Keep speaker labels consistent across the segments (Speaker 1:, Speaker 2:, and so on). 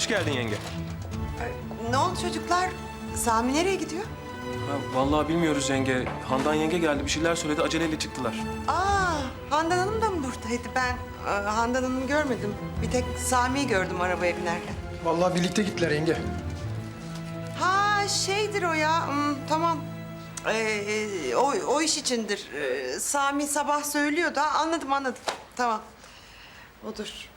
Speaker 1: Hoş geldin yenge.
Speaker 2: Ne oldu çocuklar? Sami nereye gidiyor?
Speaker 1: Ha, vallahi bilmiyoruz yenge. Handan yenge geldi bir şeyler söyledi aceleyle çıktılar.
Speaker 2: Aa, Handan Hanım da mı buradaydı? Ben e, Handan Hanım'ı görmedim. Bir tek Sami'yi gördüm arabaya binerken.
Speaker 3: Vallahi birlikte gittiler yenge.
Speaker 2: Ha şeydir o ya. hmm, tamam. Ee, o, o iş içindir. Ee, Sami sabah söylüyor da anladım anladım. Tamam. Odur.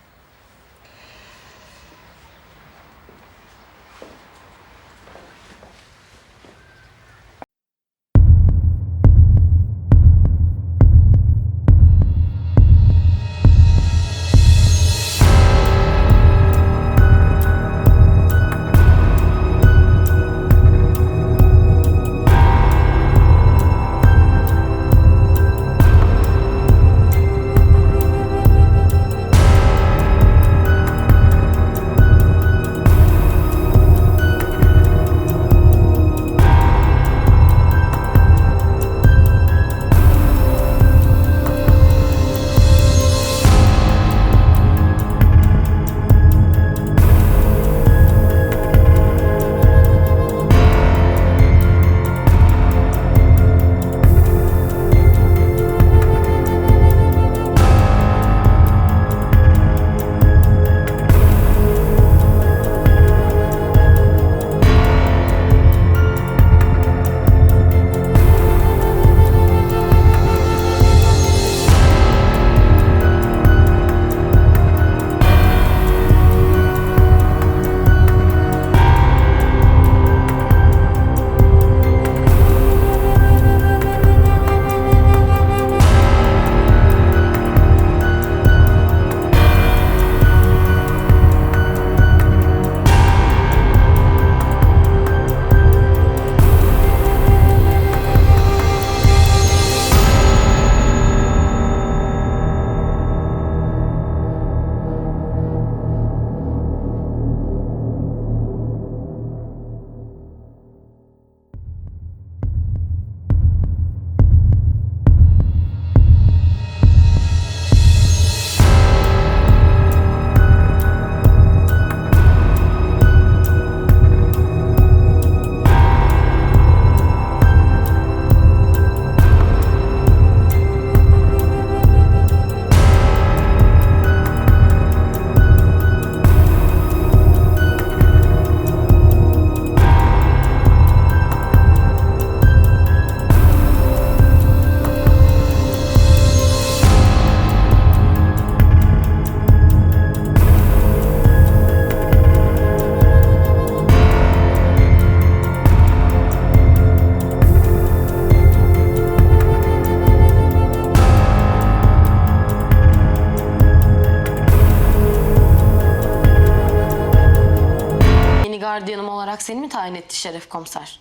Speaker 4: Gardiyanım olarak seni mi tayin etti Şeref Komiser?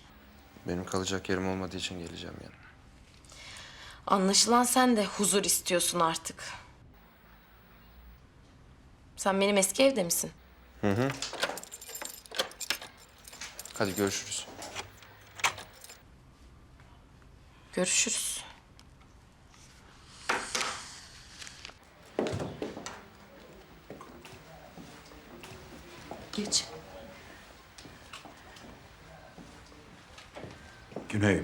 Speaker 5: Benim kalacak yerim olmadığı için geleceğim yani.
Speaker 4: Anlaşılan sen de huzur istiyorsun artık. Sen benim eski evde misin?
Speaker 5: Hadi görüşürüz.
Speaker 4: Görüşürüz.
Speaker 6: Geç.
Speaker 7: Güney,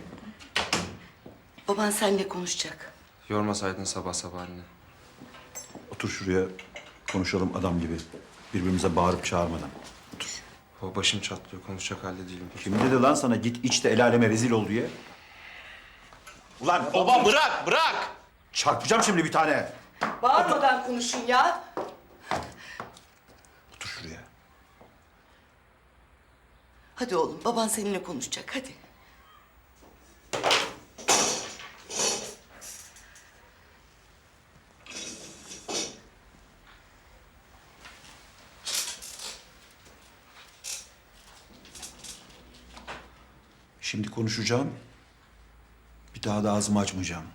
Speaker 6: Baban seninle konuşacak.
Speaker 5: Yormasaydın sabah sabah anne.
Speaker 7: otur şuraya konuşalım adam gibi. Birbirimize bağırıp çağırmadan.
Speaker 5: Baba başım çatlıyor konuşacak halde değilim.
Speaker 7: Kim dedi lan sana git iç de el aleme rezil ol diye? Ulan
Speaker 8: Baba bırak, bırak.
Speaker 7: çarpacağım şimdi bir tane.
Speaker 6: Bağırmadan konuşun ya.
Speaker 7: Otur şuraya.
Speaker 6: Hadi oğlum baban seninle konuşacak hadi.
Speaker 7: Şimdi konuşacağım. Bir daha da ağzımı açmayacağım.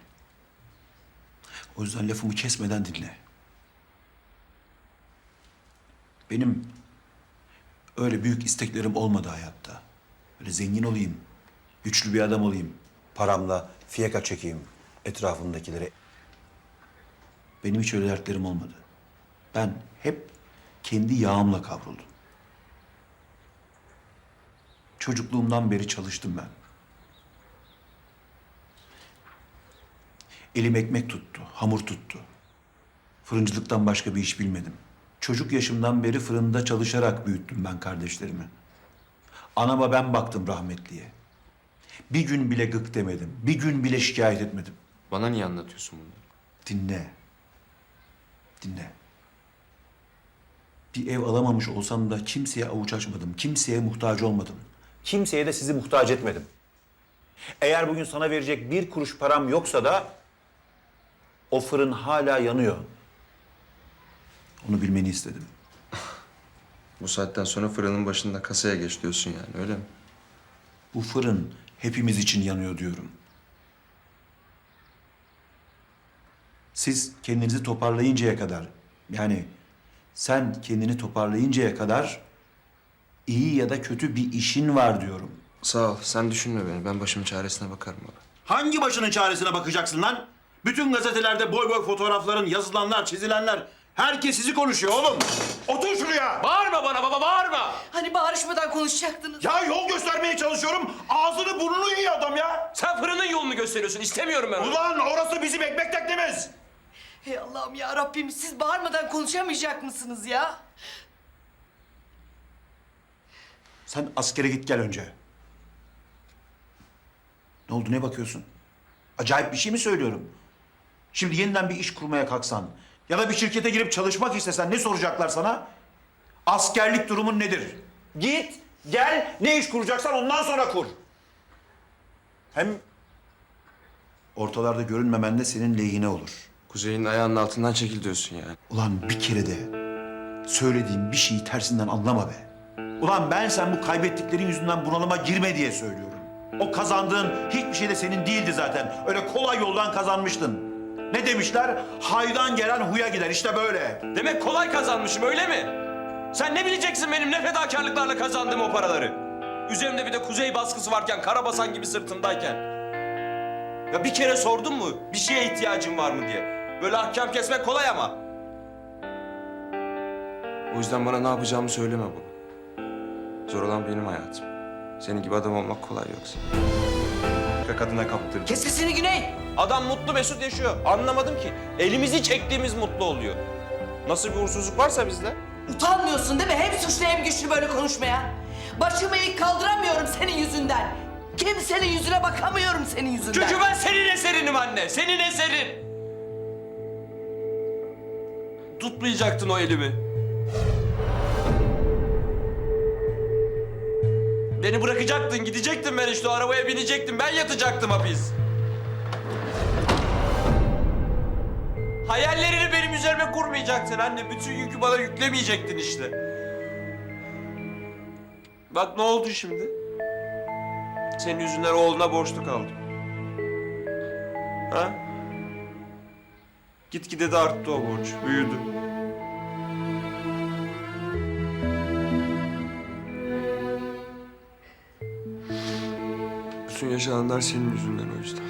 Speaker 7: O yüzden lafımı kesmeden dinle. Benim öyle büyük isteklerim olmadı hayatta. Öyle zengin olayım, güçlü bir adam olayım. Paramla fiyaka çekeyim etrafımdakilere. Benim hiç öyle dertlerim olmadı. Ben hep kendi yağımla kavruldum. Çocukluğumdan beri çalıştım ben. Elim ekmek tuttu, hamur tuttu. Fırıncılıktan başka bir iş bilmedim. Çocuk yaşımdan beri fırında çalışarak büyüttüm ben kardeşlerimi. Anama ben baktım rahmetliye. Bir gün bile gık demedim. Bir gün bile şikayet etmedim.
Speaker 5: Bana niye anlatıyorsun bunları?
Speaker 7: Dinle. Dinle. Bir ev alamamış olsam da kimseye avuç açmadım. Kimseye muhtaç olmadım. Kimseye de sizi muhtaç etmedim. Eğer bugün sana verecek bir kuruş param yoksa da o fırın hala yanıyor. Onu bilmeni istedim.
Speaker 5: Bu saatten sonra fırının başında kasaya geç diyorsun yani öyle mi?
Speaker 7: Bu fırın hepimiz için yanıyor diyorum. Siz kendinizi toparlayıncaya kadar, yani sen kendini toparlayıncaya kadar iyi ya da kötü bir işin var diyorum.
Speaker 5: Sağ ol. Sen düşünme beni. Ben başımın çaresine bakarım baba.
Speaker 7: Hangi başının çaresine bakacaksın lan? Bütün gazetelerde boy boy fotoğrafların, yazılanlar, çizilenler. Herkes sizi konuşuyor oğlum. Otur şuraya.
Speaker 1: Bağırma bana baba bağırma.
Speaker 6: Hani bağırışmadan konuşacaktınız.
Speaker 7: Ya yol göstermeye çalışıyorum. Ağzını burnunu yiyor adam ya.
Speaker 1: Sen fırının yolunu gösteriyorsun. İstemiyorum ben onu.
Speaker 7: Ulan orası bizim ekmek teknemiz.
Speaker 6: Hey Allah'ım ya Rabbim siz bağırmadan konuşamayacak mısınız ya?
Speaker 7: Sen askere git gel önce. Ne oldu ne bakıyorsun? Acayip bir şey mi söylüyorum? Şimdi yeniden bir iş kurmaya kalksan ya da bir şirkete girip çalışmak istesen ne soracaklar sana? Askerlik durumun nedir? Git, gel, ne iş kuracaksan ondan sonra kur. Hem ortalarda görünmemen de senin lehine olur.
Speaker 5: Kuzey'in ayağının altından çekil diyorsun yani.
Speaker 7: Ulan bir kere de söylediğim bir şeyi tersinden anlama be. Ulan ben sen bu kaybettiklerin yüzünden bunalıma girme diye söylüyorum. O kazandığın hiçbir şey de senin değildi zaten. Öyle kolay yoldan kazanmıştın. Ne demişler? Haydan gelen huya gider. İşte böyle.
Speaker 1: Demek kolay kazanmışım öyle mi? Sen ne bileceksin benim ne fedakarlıklarla kazandığım o paraları? Üzerimde bir de kuzey baskısı varken, karabasan gibi sırtımdayken. Ya bir kere sordun mu bir şeye ihtiyacın var mı diye? Böyle ahkam kesmek kolay ama.
Speaker 5: O yüzden bana ne yapacağımı söyleme baba. Zor olan benim hayatım. Senin gibi adam olmak kolay yoksa. Başka kadına kaptıracağım.
Speaker 6: Kes sesini Güney.
Speaker 1: Adam mutlu mesut yaşıyor. Anlamadım ki. Elimizi çektiğimiz mutlu oluyor. Nasıl bir uğursuzluk varsa bizde.
Speaker 6: Utanmıyorsun değil mi? Hem suçlu hem güçlü böyle konuşmaya. Başımı eğik kaldıramıyorum senin yüzünden. Kimsenin yüzüne bakamıyorum senin yüzünden.
Speaker 1: Çünkü ben senin eserinim anne. Senin eserin. Tutmayacaktın o elimi. Beni bırakacaktın, gidecektin ben işte o arabaya binecektim. Ben yatacaktım hapis. Hayallerini benim üzerime kurmayacaktın anne. Bütün yükü bana yüklemeyecektin işte. Bak ne oldu şimdi? Senin yüzünden oğluna borçlu kaldım. Ha? Gitgide de arttı o borç, büyüdü.
Speaker 5: Bütün yaşananlar senin yüzünden o yüzden.